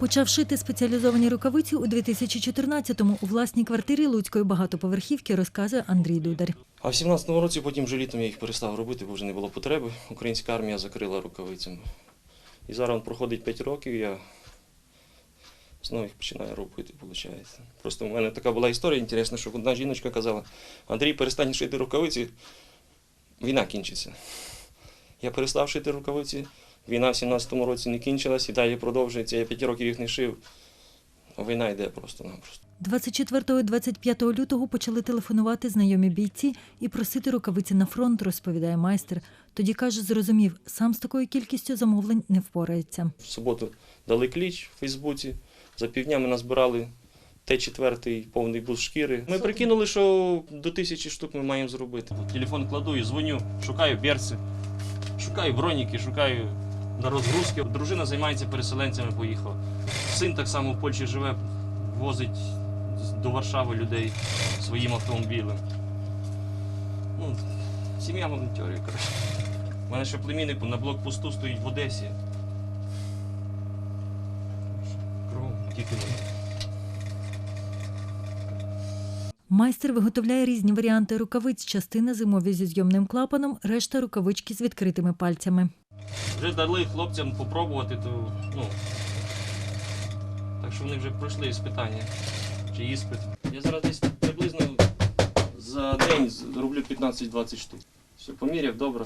Почав шити спеціалізовані рукавиці у 2014-му у власній квартирі Луцької багатоповерхівки, розказує Андрій Дудар. А в 17-му році потім вже літом я їх перестав робити, бо вже не було потреби. Українська армія закрила рукавицями. І зараз проходить 5 років, я знову їх починаю робити, виходить. Просто в мене така була історія інтересна, що одна жіночка казала, Андрій, перестань шити рукавиці, війна кінчиться. Я перестав шити рукавиці, війна в 17-му році не кінчилась і далі продовжується. Я 5 років їх не шив. А Війна йде просто-напросто. 24 і 25 лютого почали телефонувати знайомі бійці і просити рукавиці на фронт, розповідає майстер. Тоді каже, зрозумів, сам з такою кількістю замовлень не впорається. В суботу дали кліч в Фейсбуці. За півдня ми назбирали Т4 повний бус шкіри. Ми прикинули, що до тисячі штук ми маємо зробити. Телефон кладу і дзвоню, шукаю берці, шукаю броніки, шукаю на розгрузки. Дружина займається переселенцями, поїхала. Син так само в Польщі живе, возить до Варшави людей своїм автомобілем. Ну, сім'я волонтерів, коротше. У мене ще племінник на блокпосту стоїть в Одесі. Кругом тільки вони. Майстер виготовляє різні варіанти рукавиць, частина зимові зі зйомним клапаном, решта рукавички з відкритими пальцями. Вже дали хлопцям попробувати, то ну. Так що вони вже пройшли іспитання чи іспит. Я зараз десь приблизно за день роблю 15-20 штук. Все, поміряв, добре,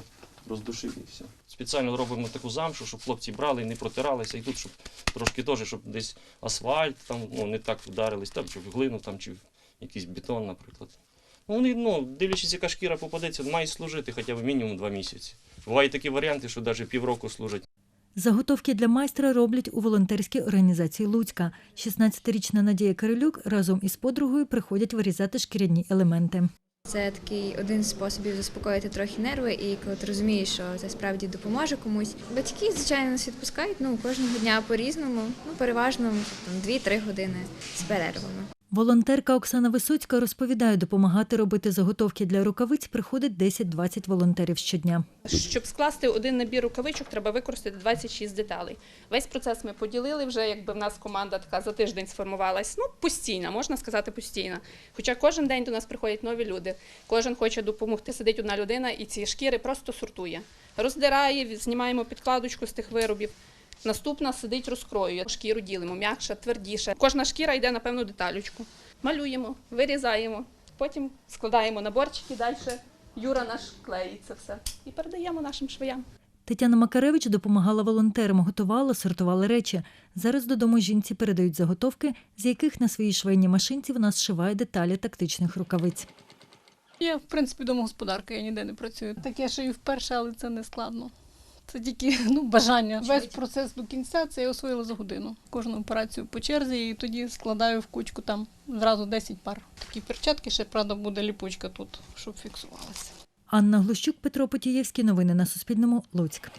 роздушив і все. Спеціально робимо таку замшу, щоб хлопці брали і не протиралися. І тут, щоб трошки теж, щоб десь асфальт там, ну, не так вдарились, там, чи в глину, там, чи в якийсь бетон, наприклад. Ну, вони, ну, дивлячись, яка шкіра попадеться, мають служити хоча б мінімум 2 місяці. Бувають такі варіанти, що навіть півроку служать. Заготовки для майстра роблять у волонтерській організації Луцька. 16-річна Надія Кирилюк разом із подругою приходять вирізати шкіряні елементи. Це такий один з способів заспокоїти трохи нерви, і коли ти розумієш, що це справді допоможе комусь. Батьки, звичайно, нас відпускають ну кожного дня по-різному, ну переважно там 2-3 години з перервами. Волонтерка Оксана Висоцька розповідає, допомагати робити заготовки для рукавиць приходить 10-20 волонтерів щодня. Щоб скласти один набір рукавичок, треба використати 26 деталей. Весь процес ми поділили вже, якби в нас команда така за тиждень сформувалась. Ну, постійна, можна сказати, постійна. Хоча кожен день до нас приходять нові люди, кожен хоче допомогти. Сидить одна людина і ці шкіри просто сортує. Роздирає, знімаємо підкладочку з тих виробів. Наступна сидить, розкроює. Шкіру ділимо, м'якша, твердіша. Кожна шкіра йде на певну деталючку. Малюємо, вирізаємо, потім складаємо наборчики, далі Юра наш клеїть це все і передаємо нашим швеям. Тетяна Макаревич допомагала волонтерам, готувала, сортувала речі. Зараз додому жінці передають заготовки, з яких на своїй швейній машинці вона зшиває деталі тактичних рукавиць. Я, в принципі, домогосподарка, я ніде не працюю. Так я шию вперше, але це не складно. Це тільки ну, бажання. Весь процес до кінця це я освоїла за годину. Кожну операцію по черзі і тоді складаю в кучку там зразу 10 пар. Такі перчатки, ще, правда, буде ліпучка тут, щоб фіксувалася. Анна Глущук, Петро Потієвський. Новини на Суспільному. Луцьк.